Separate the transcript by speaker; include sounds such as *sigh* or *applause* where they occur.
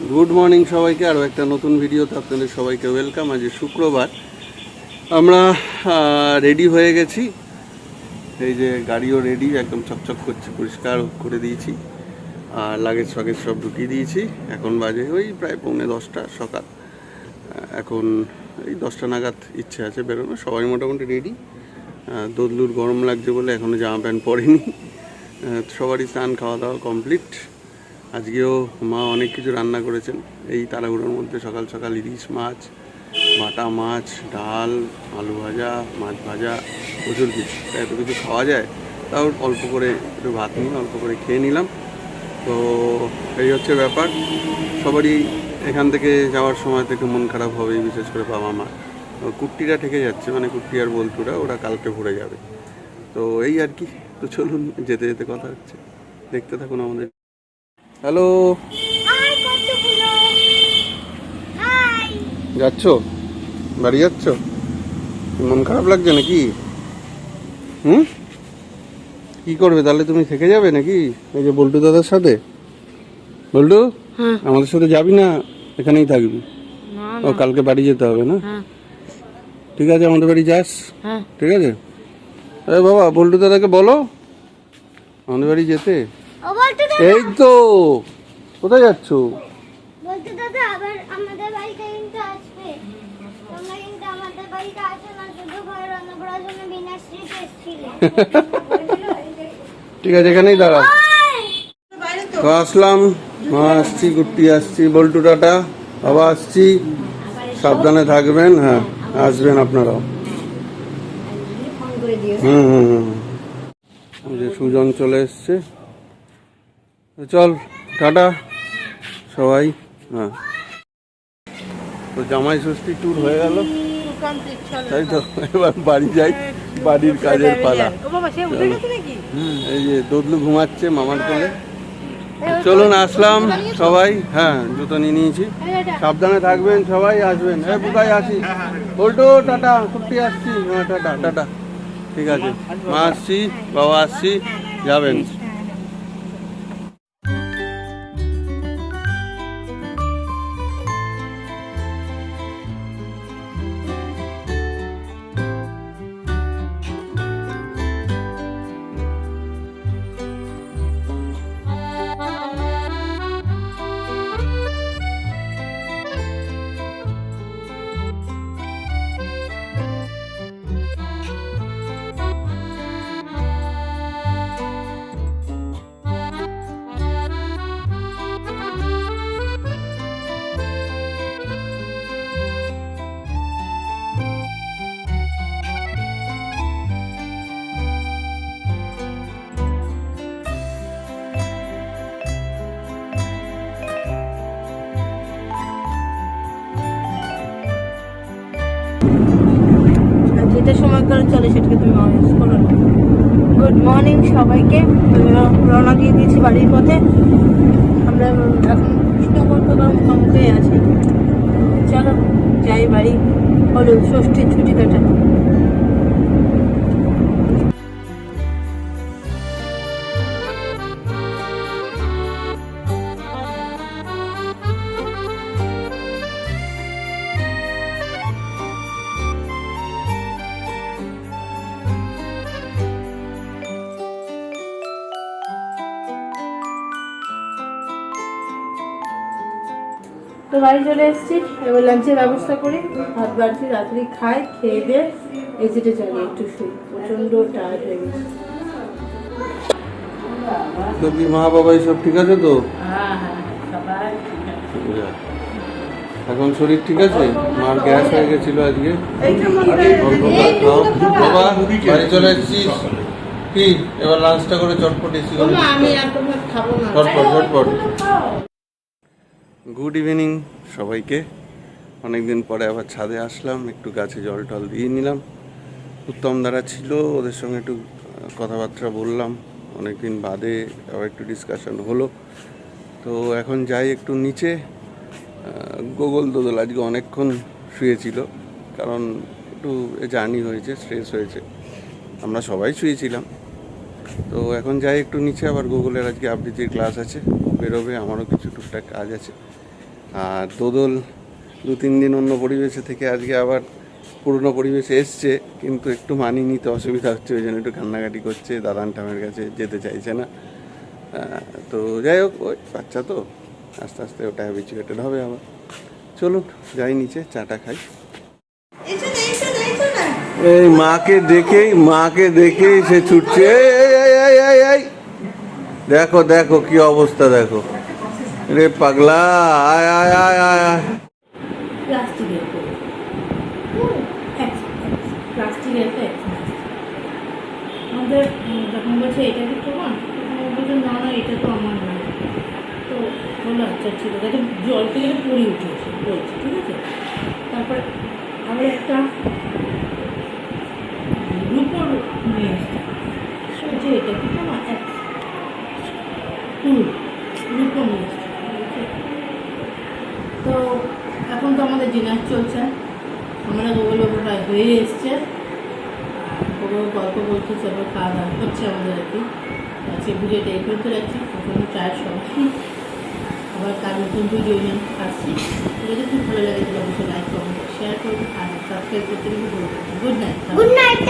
Speaker 1: Good morning সবাইকে, আরও একটা নতুন ভিডিওতে আপনাদের সবাইকে ওয়েলকাম আজ শুক্রবার। আমরা রেডি হয়ে গেছি। এই যে গাড়িও রেডি একদম চকচক করছে, পরিষ্কার করে দিয়েছি। আর লাগেজ ফাগেজ সব ঢুকিয়ে দিয়েছি। এখন বাজে ওই প্রায় পৌনে দশটা সকাল। এখন এই দশটা নাগাদ ইচ্ছে আছে বেরোনো সবাই মোটামুটি রেডি দোদলুর গরম লাগছে বলে এখনও জামা প্যান্ট পরেনি। সবারই স্নান খাওয়া দাওয়া কমপ্লিট আজকেও মা অনেক কিছু রান্না করেছেন। এই তাড়াহুড়োর মধ্যে সকাল সকাল ইলিশ মাছ, বাটা মাছ, ডাল, আলু ভাজা, মাছ ভাজা, প্রচুর কিছু। এত কিছু খাওয়া যায়? তাও অল্প করে একটু ভাত নিয়ে অল্প করে খেয়ে নিলাম। তো এই হচ্ছে ব্যাপার। সবারই এখান থেকে যাওয়ার সময় একটু মন খারাপ হবে, বিশেষ করে বাবা মা। কুট্টিরা থেকে যাচ্ছে মানে কুট্টি আর বল্টুরা, ওরা কালকে ভরে যাবে। তো এই আর কি। তো চলুন, যেতে যেতে কথা হচ্ছে। দেখতে থাকুন আমাদের হ্যালো। যাচ্ছ? বাড়ি যাচ্ছ? মন খারাপ লাগছে নাকি? হুম? কি করবে? তাহলে তুমি থেকে যাবে নাকি? এই যে বল্টু দাদার সাথে? বল্টু?
Speaker 2: হ্যাঁ।
Speaker 1: আমাদের সাথে যাবি না? এখানেই থাকবি। ও কালকে বাড়ি যেতে হবে না?
Speaker 2: হ্যাঁ।
Speaker 1: ঠিক আছে আমাদের বাড়ি যাস।
Speaker 2: হ্যাঁ।
Speaker 1: ঠিক আছে? আরে বাবা বল্টু দাদাকে বলো। আমাদের বাড়ি যেতে। এই তো কোথায় যাচ্ছ?
Speaker 2: বলতে দাদা আবার আমাদের বাড়িতে কিন্তু আসবে। তোমরা কিন্তু আমাদের বাড়িতে আসো না শুধু ঘরে রান্না করার জন্য বিনাশ্রীতে এসেছিলে। *laughs*
Speaker 1: ঠিক আছে এখানেই দাঁড়াও তো আসলাম মা আসছি গুট্টি আসছি বল্টু টাটা বাবা আসছি সাবধানে থাকবেন হ্যাঁ আসবেন আপনারাও। হুম হুম হুম। সুজন চলে এসছে। তো চল টাটা সবাই। হ্যাঁ। তো জামাই ষষ্ঠী ট্যুর হয়ে গেল। তাই তো এবার বাড়ি যাই বাড়ির কাজের পালা। হুম, এই যে দদলু ঘুমাচ্ছে মামার কোলে। চলুন আসলাম সবাই। হ্যাঁ জুতো নিয়ে নিয়েছি। সাবধানে থাকবেন সবাই আসবেন। হ্যাঁ বুকাই আসি বল্টু টাটা কুট্টি আসছি। হ্যাঁ টাটা টাটা। ঠিক আছে। মা আসছি বাবা আসছি যাবেন।
Speaker 3: যেটা সময় করে চলে, সেটাকে তুমি ম্যানেজ করো গুড মর্নিং সবাইকে। রওনা দিয়ে দিয়েছি বাড়ির পথে। আমরা এখন কৃষ্ণকল্পনার মুখোমুখি আছি। চলো, যাই বাড়ি। হলো ষষ্ঠীর ছুটি কাটানো। তো বাড়ি চলে এসেছি। এবার লাঞ্চের ব্যবস্থা করি। ভাত বাড়ছি রাত্রি খাই খেয়ে দিয়ে এসিতে চলে একটু শুই। প্রচণ্ড টায়ার্ড হয়ে গেছে।
Speaker 1: তো কি মা বাবা সব ঠিক আছে তো?
Speaker 3: হ্যাঁ হ্যাঁ সবাই ঠিক আছে।
Speaker 1: যাক। এখন শরীর ঠিক আছে? মার গ্যাস হয়ে গেছিল আজকে। বাবা। বাড়ি চলে এসেছিস? কি? এবার লাঞ্চটা করে চটপট এসি করে
Speaker 3: আমি একদম খাব না
Speaker 1: ঝটপট ঝটপট গুড ইভিনিং সবাইকে। অনেকদিন পরে আবার ছাদে আসলাম, একটু গাছে জল টল দিয়ে নিলাম। উত্তম দ্বারা ছিল, ওদের সঙ্গে একটু কথাবার্তা বললাম। অনেকদিন বাদে আবার একটু ডিসকাশন হলো। তো এখন যাই একটু নিচে। গোগল দোদল আজকে অনেকক্ষণ শুয়েছিল, কারণ একটু জার্নি হয়েছে স্ট্রেস হয়েছে। আমরা সবাই শুয়েছিলাম। তো এখন যাই একটু নিচে আবার গুগলের আজকে আবৃত্তির ক্লাস আছে বেরোবে আমারও কিছু টুকটাক কাজ আছে। আর দোদল দু তিন দিন অন্য পরিবেশে থেকে আজকে আবার পুরনো পরিবেশে এসছে কিন্তু একটু মানিয়ে নিতে অসুবিধা হচ্ছে ওই জন্য একটু কান্নাকাটি করছে দাদান টামের কাছে যেতে চাইছে না। তো যাই হোক ওই বাচ্চা তো আস্তে আস্তে ওটা হ্যাবিচুয়েটেড হবে আবার। চলুন যাই নিচে চাটা খাই। এই মাকে দেখেই মাকে দেখেই সে ছুটছে এই, এই, এই, এই, এই, এই। দেখো দেখো কি অবস্থা দেখো রে পাগলা আয় আয় আয় আয় আয়
Speaker 3: প্লাস্টিকের প্লাস্টিকের তো আমাদের উম, যখন বলছে এটা কি তোমার তখন ও বলছে না না এটা তো আমার না তো বলল আচ্ছা ঠিক আছে এটা জল থেকে পড়ে উঠেছে বলছে ঠিক আছে তারপর আবার একটা রূপর নিয়ে এসছে বলছে এটা কি তোমার এক হুম রূপর নিয়ে এসছে বলছে, তো এখন তো আমাদের ডিনার চলছে। আমরা গোগল প্রায় হয়ে এসছে। গোগল গল্প বলছে সবাই খাওয়া দাওয়া করছে আমাদের আর কি। আজকে ভিডিওটা এই করতে যাচ্ছি এখন চায়ের সবাই আবার তার নতুন ভিডিও নিয়ে আসছি। যদি খুব ভালো লাগে। তাহলে অবশ্যই লাইক কমেন্ট শেয়ার করবেন আর সাবস্ক্রাইব করতে গুড নাইট
Speaker 2: গুড নাইট